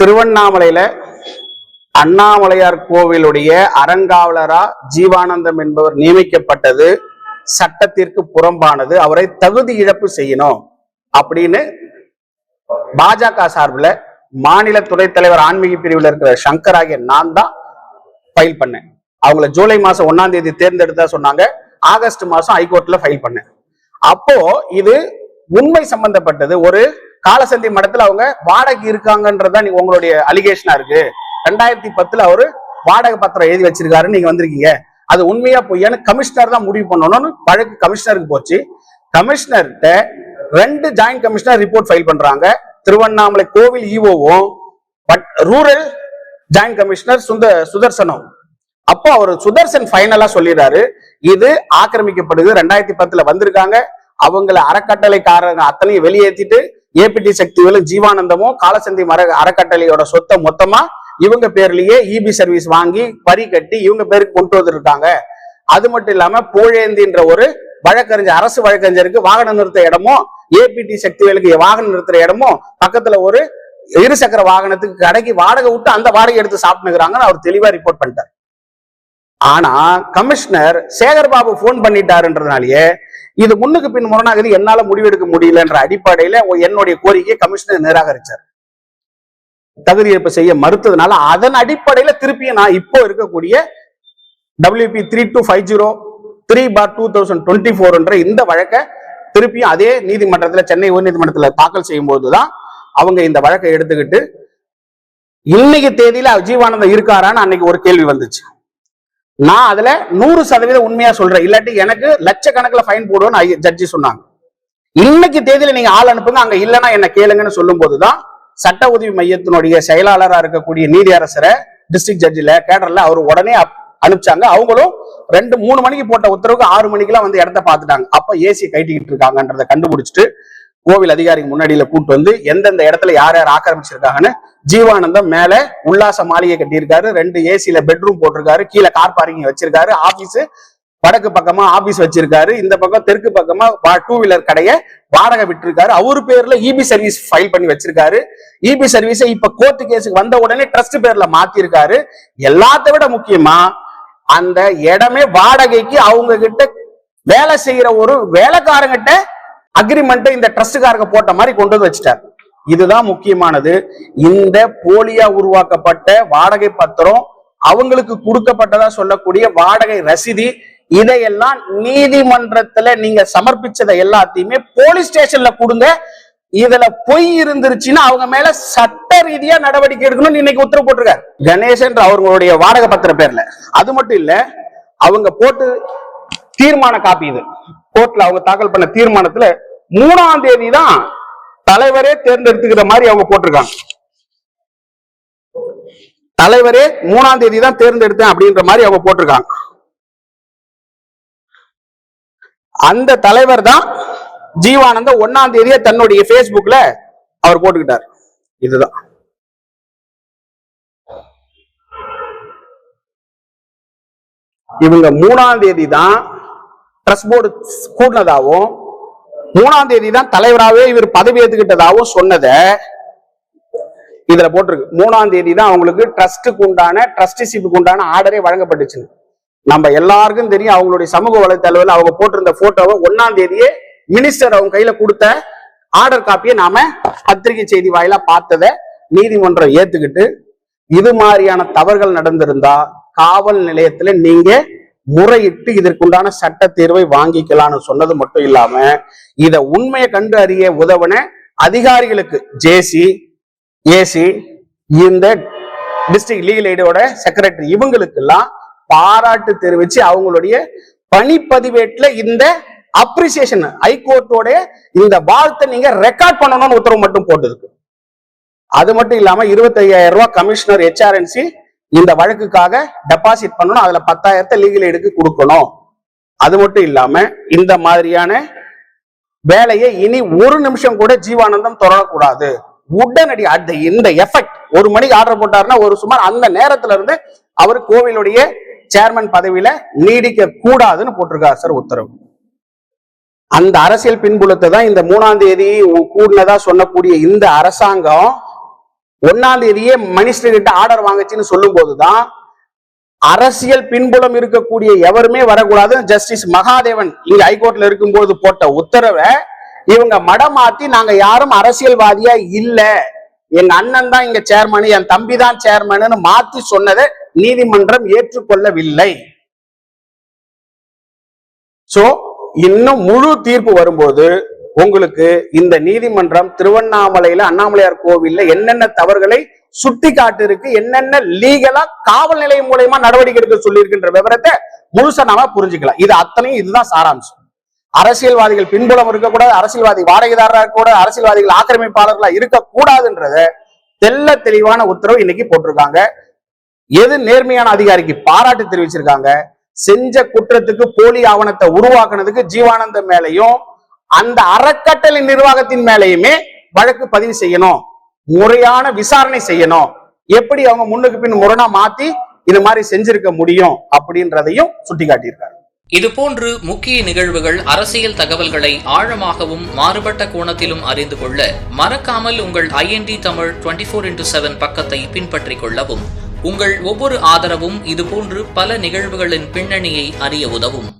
திருவண்ணாமலையில அண்ணாமலையார் கோவிலுடைய அறங்காவலரா ஜீவானந்தம் என்பவர் நியமிக்கப்பட்டது. சட்டத்திற்கு புறம்பானது. அவரை தகுதி இழப்பு செய்யணும் அப்படின்னு பாஜக சார்பில் மாநில துணைத் தலைவர் ஆன்மீக பிரிவில் இருக்கிற சங்கர் ஆகிய நான் தான் ஃபைல் பண்ணேன். அவங்கள ஜூலை மாசம் ஒன்னாம் தேதி தேர்ந்தெடுத்தா சொன்னாங்க. ஆகஸ்ட் மாசம் ஹைகோர்ட்ல ஃபைல் பண்ணேன். அப்போ இது உண்மை சம்பந்தப்பட்டது. ஒரு காலசந்தி மடத்துல அவங்க வாடகை இருக்காங்கன்றது தான் உங்களுடைய அலிகேஷனா இருக்கு. ரெண்டாயிரத்தி பத்துல அவரு வாடகை பத்திரம் எழுதி வச்சிருக்காருன்னு நீங்க வந்திருக்கீங்க. அது உண்மையா பொய்யான்னு கமிஷனர் தான் முடிவு பண்ணணும்னு வழக்கு கமிஷனருக்கு போச்சு. கமிஷனர்கிட்ட ரெண்டு ஜாயிண்ட் கமிஷனர் ரிப்போர்ட் ஃபைல் பண்றாங்க. திருவண்ணாமலை கோவில் ஈவோவும் பட் ரூரல் ஜாயிண்ட் கமிஷனர் சுந்த சுதர்சனும். அப்போ அவர் சுதர்சன் ஃபைனலா சொல்லிடுறாரு. இது ஆக்கிரமிக்கப்படுது. ரெண்டாயிரத்தி பத்துல வந்திருக்காங்க. அவங்கள அறக்கட்டளைக்காரங்க அத்தனையும் வெளியேற்றிட்டு ஏபிடி சக்திகளும் ஜீவானந்தமும் காலசந்தி மர அறக்கட்டளையோட சொத்தை மொத்தமா இவங்க பேர்லயே இபி சர்வீஸ் வாங்கி வரி கட்டி இவங்க பேருக்கு கொண்டு வந்திருக்காங்க. அது மட்டும் இல்லாம பூழேந்தின்ற ஒரு வழக்கறிஞர் அரசு வழக்கறிஞருக்கு வாகனம் நிறுத்த இடமும் ஏபிடி சக்திகளுக்கு வாகனம் நிறுத்துற இடமும் பக்கத்துல ஒரு இருசக்கர வாகனத்துக்கு கடைக்கு வாடகை விட்டு அந்த வாடகை எடுத்து சாப்பிட்டுக்கிறாங்கன்னு அவர் தெளிவா ரிப்போர்ட் பண்ணிட்டார். ஆனா கமிஷனர் சேகர் பாபு போன் பண்ணிட்டாருன்றதுனாலயே இது முன்னுக்கு பின் முரணாகுது என்னால முடிவெடுக்க முடியலன்ற அடிப்படையில என்னுடைய கோரிக்கையை கமிஷனர் நிராகரிச்சார். தகுதி ஏற்பு செய்ய மறுத்ததுனால அதன் அடிப்படையில திருப்பியும் நான் இப்போ இருக்கக்கூடிய WP three two five zero three four two thousand twenty ஃபோர்ன்ற இந்த வழக்கை திருப்பியும் அதே நீதிமன்றத்தில் சென்னை உயர்நீதிமன்றத்தில் தாக்கல் செய்யும் போதுதான் அவங்க இந்த வழக்கை எடுத்துக்கிட்டு இன்னைக்கு தேதியில ஜீவானந்தம் இருக்காரான்னு அன்னைக்கு ஒரு கேள்வி வந்துச்சு. நான் அதுல நூறு சதவீதம் உண்மையா சொல்றேன். இல்லாட்டி எனக்கு லட்சக்கணக்கில் ஃபைன் போடுவோம்னு ஜட்ஜி சொன்னாங்க. இன்னைக்கு தேதியில நீங்க ஆள் அனுப்புங்க அங்க இல்லைன்னா என்ன கேளுங்கன்னு சொல்லும் போதுதான் சட்ட உதவி மையத்தினுடைய செயலாளரா இருக்கக்கூடிய நீதி அரசரை டிஸ்ட்ரிக்ட் ஜட்ஜில கேடர்ல அவர் உடனே அப்- அனுப்பிச்சாங்க. அவங்களும் ரெண்டு மூணு மணிக்கு போட்ட உத்தரவுக்கு ஆறு மணிக்கெல்லாம் வந்து இடத்த பார்த்துட்டாங்க. அப்ப ஏசி கைட்டிக்கிட்டு இருக்காங்கன்றதை கண்டுபிடிச்சிட்டு கோவில் அதிகாரிக்கு முன்னாடியில கூட்டு வந்து எந்தெந்த இடத்துல யார் யார் ஆக்கிரமிச்சிருக்காங்கன்னு ஜீவானந்தம் மேல உல்லாச மாளிகை கட்டியிருக்காரு. ரெண்டு ஏசில பெட்ரூம் போட்டிருக்காரு. கீழே கார் பார்க்கிங் வச்சிருக்காரு. ஆபீஸ் வடக்கு பக்கமா ஆபீஸ் வச்சிருக்காரு. இந்த பக்கம் தெற்கு பக்கமா டூ வீலர் கடையை வாடகை விட்டுருக்காரு. அவரு பேர்ல இபி சர்வீஸ் ஃபைல் பண்ணி வச்சிருக்காரு. இபி சர்வீஸை இப்ப கோர்ட்டு கேஸுக்கு வந்த உடனே ட்ரஸ்ட் பேர்ல மாத்திருக்காரு. எல்லாத்த விட முக்கியமா அந்த இடமே வாடகைக்கு அவங்க கிட்ட வேலை செய்யற ஒரு வேலைக்காரங்கிட்ட அக்ரிமெண்ட்டை இந்த ட்ரஸ்டுக்காரங்க போட்ட மாதிரி கொண்டு வந்து வச்சுட்டார். இதுதான் முக்கியமானது. இந்த போலியா உருவாக்கப்பட்ட வாடகை பத்திரம் அவங்களுக்கு கொடுக்கப்பட்டதா சொல்லக்கூடிய வாடகை ரசீதி இதையெல்லாம் நீதிமன்றத்துல நீங்க சமர்ப்பிச்சதை எல்லாத்தையுமே போலீஸ் ஸ்டேஷன்ல கொடுங்க. இதுல பொய் இருந்துருச்சுன்னா அவங்க மேல சட்ட ரீதியா நடவடிக்கை எடுக்கணும்னு இன்னைக்கு உத்தரவு போட்டிருக்காரு. கணேசன் அவங்களுடைய வாடகை பத்திர பேர்ல. அது மட்டும் இல்ல அவங்க போட்டு தீர்மான காப்பி இது. கோர்ட்ல அவங்க தாக்கல் பண்ண தீர்மானத்துல மூணாம் தேதி தான் தலைவரே தேர்ந்தெடுத்துக்கிற மாதிரி அவங்க போட்டிருக்காங்க. தலைவரே மூணாம் தேதி தான் தேர்ந்தெடுத்தேன் அப்படின்ற மாதிரி அவங்க போட்டிருக்காங்க. அந்த தலைவர் தான் ஜீவானந்த ஒன்னாம் தேதியே தன்னுடைய பேஸ்புக்ல அவர் போட்டுக்கிட்டார். இதுதான். இவங்க மூணாம் தேதி தான் ட்ரஸ்ட் போர்டு கூட்டினதாகவும் மூணாம் தேதி தான் தலைவராகவே இவர் பதவி ஏற்றுக்கிட்டதாகவும் சொன்னதை இதுல போட்டிருக்கு. மூணாம் தேதி தான் அவங்களுக்கு ட்ரஸ்ட்டுக்கு உண்டான ட்ரஸ்டிஷிப்புக்கு உண்டான ஆர்டரே வழங்கப்பட்டுச்சு நம்ம எல்லாருக்கும் தெரியும் அவங்களுடைய சமூக வலைத்தளவில் அவங்க போட்டிருந்த போட்டோவை ஒன்னாம் தேதியே மினிஸ்டர் அவங்க கையில கொடுத்த ஆர்டர் காப்பியை நாம பத்திரிகை செய்தி வாயிலா பார்த்ததை நீதிமன்றம் ஏத்துக்கிட்டு இது மாதிரியான தவறுகள் நடந்திருந்தா காவல் நிலையத்துல நீங்க முறையிட்டு இதற்குண்டான சட்ட தீர்வை வாங்கிக்கலாம்னு சொன்னது மட்டும் இல்லாம இத உண்மையை கண்டு அறிய உதவன அதிகாரிகளுக்கு ஜேசி ஏசி இந்த டிஸ்ட்ரிக்ட் லீகல் எய்டோட செக்ரட்டரி இவங்களுக்கெல்லாம் பாராட்டு தெரிவிச்சு அவங்களுடைய பணிப்பதிவேட்டில் இந்த அப்ரிசியேஷன் ஹைகோர்ட்டோட இந்த வாழ்த்தை நீங்க ரெக்கார்ட் பண்ணணும்னு உத்தரவு மட்டும் போட்டிருக்கு. அது மட்டும் இல்லாம 25000 ரூபாய் கமிஷனர் ஹெச்ஆர்என்சி இந்த வழக்குக்காக டெபாசிட் பண்ணணும். அதுல பத்தாயிரத்தை லீகல் எய்டுக்கு கொடுக்கணும். அது மட்டும் இல்லாம இந்த மாதிரியான வேலையை இனி ஒரு நிமிஷம் கூட ஜீவானந்தம் தொடரக்கூடாது. உடனடி அந்த இந்த எஃபெக்ட் ஒரு மணிக்கு ஆர்டர் போட்டாருன்னா ஒரு சுமார் அந்த நேரத்துல இருந்து அவர் கோவிலுடைய சேர்மன் பதவியில நீடிக்க கூடாதுன்னு போட்டிருக்காரு சார் உத்தரவு. அந்த அரசியல் பின்புலத்தை தான் இந்த மூணாம் தேதி கூடினதா சொல்லக்கூடிய இந்த அரசாங்கம் ஒன்னாம் தேதியே மினிஸ்டர் கிட்ட ஆர்டர் வாங்குச்சுன்னு சொல்லும் போதுதான் அரசியல் பின்புலம் இருக்கக்கூடிய எவருமே வரக்கூடாது. ஜஸ்டிஸ் மகாதேவன் இங்க ஹைகோர்ட்ல இருக்கும்போது போட்ட உத்தரவை இவங்க மடமாத்தி நாங்க யாரும் அரசியல்வாதியா இல்ல. எங்க அண்ணன் தான் இங்க சேர்மனு என் தம்பி தான் சேர்மனு மாத்தி சொன்னதை நீதிமன்றம் ஏற்றுக்கொள்ளவில்லை. சோ இன்னும் முழு தீர்ப்பு வரும்போது உங்களுக்கு இந்த நீதிமன்றம் திருவண்ணாமலையில அண்ணாமலையார் கோவில்ல என்னென்ன தவறுகளை சுட்டி காட்டிருக்கு என்னென்ன லீகலா காவல் நிலையம் மூலயமா நடவடிக்கை எடுக்க சொல்லியிருக்கின்ற விவரத்தை முழுசா நாம புரிஞ்சுக்கலாம். இது அத்தனையும் இதுதான் சாராம்சம். அரசியல்வாதிகள் பின்புலம் இருக்கக்கூடாது அரசியல்வாதி வாடகைதாரராக இருக்கக்கூடாது அரசியல்வாதிகள் ஆக்கிரமிப்பாளர்களா இருக்கக்கூடாதுன்றத தெல்ல தெளிவான உத்தரவு இன்னைக்கு போட்டிருக்காங்க. எது நேர்மையான அதிகாரிக்கு பாராட்டு தெரிவிச்சிருக்காங்க? செஞ்ச குற்றத்துக்கு போலி ஆவணத்தை உருவாக்குனதுக்கு ஜீவானந்தம் மேலையும் அந்த அறக்கட்டளை நிர்வாகத்தின் மேலையுமே வழக்கு பதிவு செய்யணும். முறையான விசாரணை செய்யணும். எப்படி அவங்க முன்னுக்கு பின் முரணா மாத்தி இது மாதிரி செஞ்சிருக்க முடியும் அப்படின்றதையும் சுட்டிக்காட்டியிருக்காங்க இதுபோன்று முக்கிய நிகழ்வுகள் அரசியல் தகவல்களை ஆழமாகவும் மாறுபட்ட கோணத்திலும் அறிந்து கொள்ள மறக்காமல் உங்கள் IND Tamil twenty four into seven பக்கத்தை பின்பற்றிக் கொள்ளவும். உங்கள் ஒவ்வொரு ஆதரவும் இதுபோன்று பல நிகழ்வுகளின் பின்னணியை அறிய உதவும்.